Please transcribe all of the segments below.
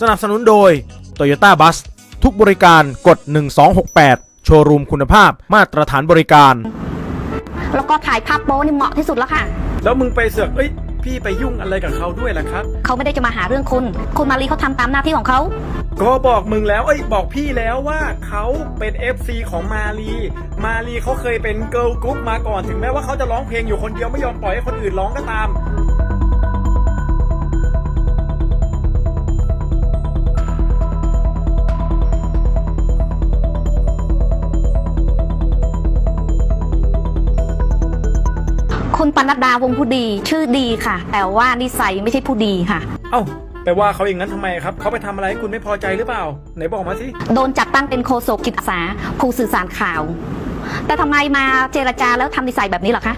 สนับสนุนโดย Toyota Bus ทุกบริการกด 1268 โชว์รูมคุณภาพมาตรฐานบริการ แล้วก็ถ่ายภาพโป๊นี่เหมาะที่สุดแล้วค่ะ แล้วมึงไปเสือกเอ้ย พี่ไปยุ่งอะไรกับเขาด้วยล่ะครับ เขาไม่ได้จะมาหาเรื่องคุณ คุณมารีเขาทำตามหน้าที่ของเขา ก็บอกมึงแล้วเอ้ยบอกพี่แล้วว่าเขาเป็น FC ของมาลีมาลีเขาเคยเป็นเกิร์ลกรุ๊ปมาก่อนถึงแม้ว่าเขาจะร้องเพลงอยู่คนเดียวไม่ยอมปล่อยให้คนอื่นร้องก็ตาม ปนัดดาวงผู้ดี ชื่อดีค่ะ แต่ว่านิสัยไม่ใช่ผู้ดีค่ะ เอ้าไปว่าเขาอย่างนั้นทำไมครับ เขาไปทำอะไรให้คุณไม่พอใจหรือเปล่า ไหนบอกมาสิ โดนจัดตั้งเป็นโฆษกกิจอาสาผู้สื่อสารข่าว แต่ทำไมมาเจรจาแล้วทำนิสัยแบบนี้เหรอคะ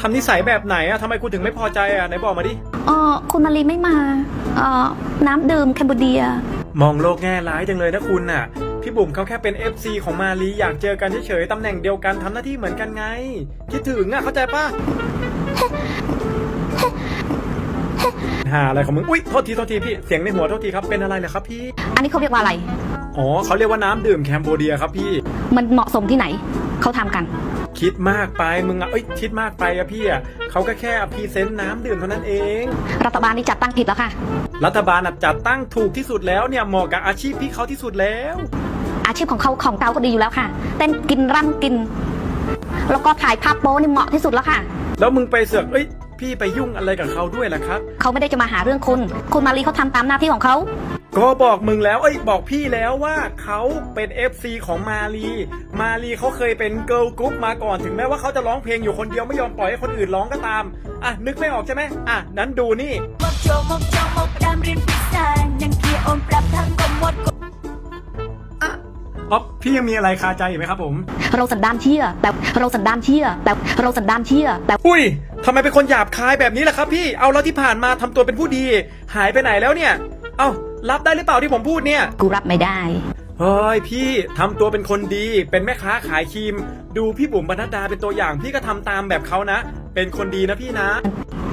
ทำนิสัยแบบไหนอะทำไมคุณถึงไม่พอใจอะไหนบอกมาดิ เออคุณมารีไม่มาเออน้ำดื่มแคนเบเดีย มองโลกแง่ร้ายจังเลยนะคุณน่ะ พี่บุ๋มเขาแค่เป็น FC ของมาลีอยากเจอกันเฉยๆตำแหน่งเดียวกันทำหน้าที่เหมือนกันไง คิดถึงอะเข้าใจปะ หาอะไรของมึง อุ้ยโทษทีโทษทีพี่ เสียงในหัวโทษทีครับ เป็นอะไรเหรอครับพี่ อันนี้เขาเรียกว่าอะไร อ๋อเขาเรียกว่าน้ำดื่มแคมโบเดียครับพี่ มันเหมาะสมที่ไหน เขาทำกัน คิดมากไปมึงอะเอ้ยคิดมากไปอะพี่อะเขาก็แค่พรีเซนต์น้ำดื่มเท่านั้นเอง รัฐบาลนี่จัดตั้งผิดแล้วค่ะ รัฐบาลอะจัดตั้งถูกที่สุดแล้วเนี่ยเหมาะกับอาชีพพี่เขาที่สุดแล้ว อาชีพของเขาของเก่าก็ดีอยู่แล้วค่ะ เต้นกินร่ำกิน แล้วก็ถ่ายภาพโป๊นี่เหมาะที่สุดแล้วค่ะ แล้วมึงไปเสือกเอ้ย พี่ไปยุ่งอะไรกับเขาด้วยล่ะครับ เขาไม่ได้จะมาหาเรื่องคุณ คุณมารีเขาทำตามหน้าที่ของเขา ก็บอกมึงแล้วเอ้ยบอกพี่แล้วว่าเขาเป็น FC ของมาลี มาลีเขาเคยเป็นเกิร์ลกรุ๊ปมาก่อนถึงแม้ว่าเขาจะร้องเพลงอยู่คนเดียวไม่ยอมปล่อยให้คนอื่นร้องก็ตาม อะ นึกไม่ออกใช่ไหมอะ นั้นดูนี่มกโจมกโจมกดามรินพิซซ่ายังเกียร์อม ปรับทั้งกลมหมดอ๋อพี่ยังมีอะไรคาใจอยู่ไหมครับผม เราสันดานเชี่ยแต่เราสันดานเชี่ยแต่เราสันดานเชี่ยแต่อุ้ยทำไมเป็นคนหยาบคายแบบนี้ล่ะครับพี่เอาแล้วที่ผ่านมาทำตัวเป็นผู้ดี หายไปไหนแล้วเนี่ย เอ้ารับได้หรือเปล่าที่ผมพูดเนี่ย กูรับไม่ได้ เฮ้ยพี่ทำตัวเป็นคนดี เป็นแม่ค้าขายครีม ดูพี่บุ๋มบรรณดาเป็นตัวอย่างพี่ก็ทำตามแบบเขานะ เป็นคนดีนะพี่นะ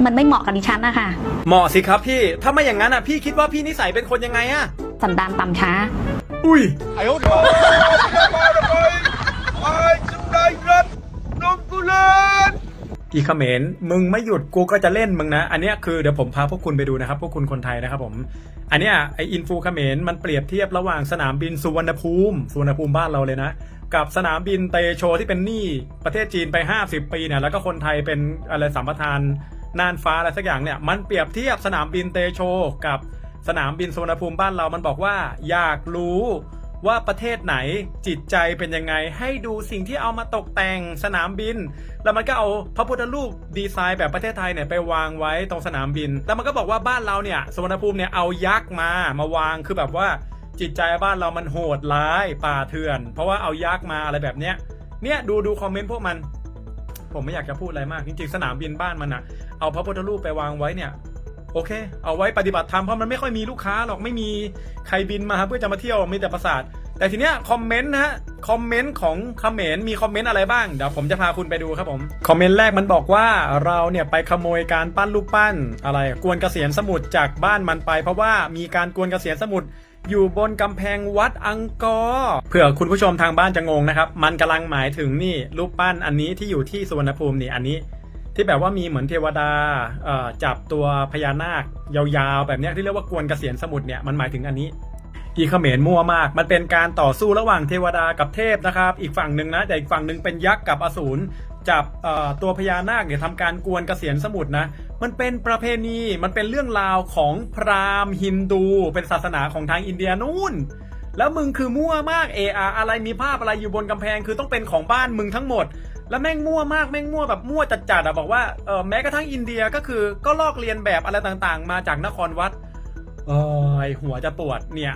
มันไม่เหมาะกับดิฉันนะคะเหมาะสิครับพี่ถ้าไม่อย่างนั้นอะพี่คิดว่าพี่นิสัยเป็นคนยังไงอะ สันดานต่ำช้า อุ้ยอีเขมรมึงไม่หยุดกูก็จะเล่นมึงนะ อันเนี้ยคือเดี๋ยวผมพาพวกคุณไปดูนะครับ พวกคุณคนไทยนะครับผม อันเนี้ยไออินฟูเขมรมันเปรียบเทียบระหว่างสนามบินสุวรรณภูมิสุวรรณภูมิบ้านเราเลยนะ กับสนามบินเตโชที่เป็นหนี้ประเทศจีนไป 50 ปีเนี่ยแล้วก็คนไทยเป็นอะไรสัมปทานน่านฟ้าอะไรสักอย่างเนี่ยมันเปรียบเทียบสนามบินเตโชกับ สนามบินสุวรรณภูมิบ้านเรามันบอกว่า อยากรู้ว่าประเทศไหนจิตใจเป็นยังไง ให้ดูสิ่งที่เอามาตกแต่งสนามบิน แล้วมันก็เอาพระพุทธรูปดีไซน์แบบประเทศไทยเนี่ยไปวางไว้ตรงสนามบิน แล้วมันก็บอกว่าบ้านเราเนี่ยสุวรรณภูมิเนี่ยเอายักษ์มามาวางคือแบบว่าจิตใจบ้านเรามันโหดร้ายป่าเถื่อน เพราะว่าเอายักษ์มาอะไรแบบเนี้ยเนี่ยดูดูคอมเมนต์พวกมัน ผมไม่อยากจะพูดอะไรมาก จริงๆ สนามบินบ้านมันอะเอาพระพุทธรูปไปวางไว้เนี่ย โอเค เอาไว้ปฏิบัติธรรมเพราะมันไม่ค่อยมีลูกค้าหรอกไม่มีใครบินมาเพื่อจะมาเที่ยวมีแต่ประสาท แต่ทีเนี้ยคอมเมนต์นะฮะคอมเมนต์ของเขมรมีคอมเมนต์อะไรบ้างเดี๋ยวผมจะพาคุณไปดูครับผมคอมเมนต์แรกมันบอกว่าเราเนี่ยไปขโมยการปั้นรูปปั้นอะไร กวนเกษียณสมุทรจากบ้านมันไป เพราะว่ามีการกวนเกษียณสมุทรอยู่บนกำแพงวัดอังกอร์เผื่อคุณผู้ชมทางบ้านจะงงนะครับ มันกำลังหมายถึงนี่รูปปั้นอันนี้ที่อยู่ที่สุวรรณภูมินี่อันนี้ ที่แบบว่ามีเหมือนเทวดาจับตัวพญานาคยาวๆ แบบเนี้ยที่เรียกว่ากวนเกษียณสมุทรเนี่ยมันหมายถึงอันนี้อีเขมรมั่วมาก มันเป็นการต่อสู้ระหว่างเทวดากับเทพนะครับ อีกฝั่งหนึ่งนะแต่อีกฝั่งหนึ่งเป็นยักษ์กับอสูรจับตัวพญานาคเนี่ยทำการกวนเกษียณสมุทรนะ มันเป็นประเพณี มันเป็นเรื่องราวของพราหมณ์ฮินดู เป็นศาสนาของทางอินเดียนู่น แล้วมึงคือมั่วมากเอออะไรมีภาพอะไรอยู่บนกำแพง คือต้องเป็นของบ้านมึงทั้งหมด แล้วแม่งมั่วมากแม่งมั่วแบบมั่วจัดๆอะบอกว่าเออแม้กระทั่งอินเดียก็คือก็ลอกเลียนแบบอะไรต่างๆ มาจากนครวัดเอยหัวจะปวดเนี่ย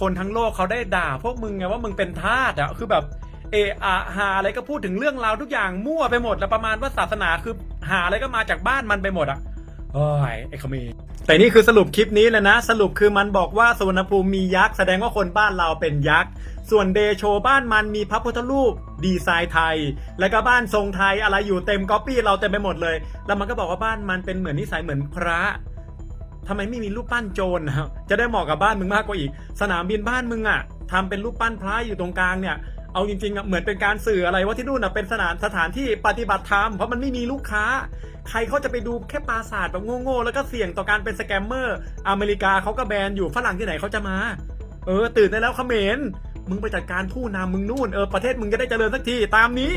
คนทั้งโลกเขาได้ด่าพวกมึงไงว่ามึงเป็นทาสอะคือแบบเออะหาอะไรก็พูดถึงเรื่องราวทุกอย่างมั่วไปหมดแล้วประมาณว่าศาสนาคือหาอะไรก็มาจากบ้านมันไปหมดอะโอ้ยไอ้ขมีแต่นี่คือสรุปคลิปนี้เลยนะ สรุปคือมันบอกว่าสุวรรณภูมิมียักษ์แสดงว่าคนบ้านเราเป็นยักษ์ ส่วนเดโชบ้านมันมีพระพุทธรูปดีไซน์ไทย แล้วก็บ้านทรงไทยอะไรอยู่เต็มก๊อปปี้เราเต็มไปหมดเลย แล้วมันก็บอกว่าบ้านมันเป็นเหมือนนิสัยเหมือนพระทำไมไม่มีรูปปั้นโจรนะจะได้เหมาะกับบ้านมึงมากกว่าอีก สนามบินบ้านมึงอะทำเป็นรูปปั้นพระอยู่ตรงกลางเนี่ยเอาจริงๆอะเหมือนเป็นการสื่ออะไรว่าที่นู่นอะเป็นสถานสถานที่ปฏิบัติธรรมเพราะมันไม่มีลูกค้า ใครเขาจะไปดูแค่ปราสาทแบบโง่ๆแล้วก็เสี่ยงต่อการเป็นสแกมเมอร์ อเมริกาเขาก็แบนอยู่ฝรั่งที่ไหนเขาจะมา เออ ตื่นได้แล้วเขมร มึงไปจัดการผู้นำมึงนู่นเออประเทศมึงจะได้เจริญสักทีตามนี้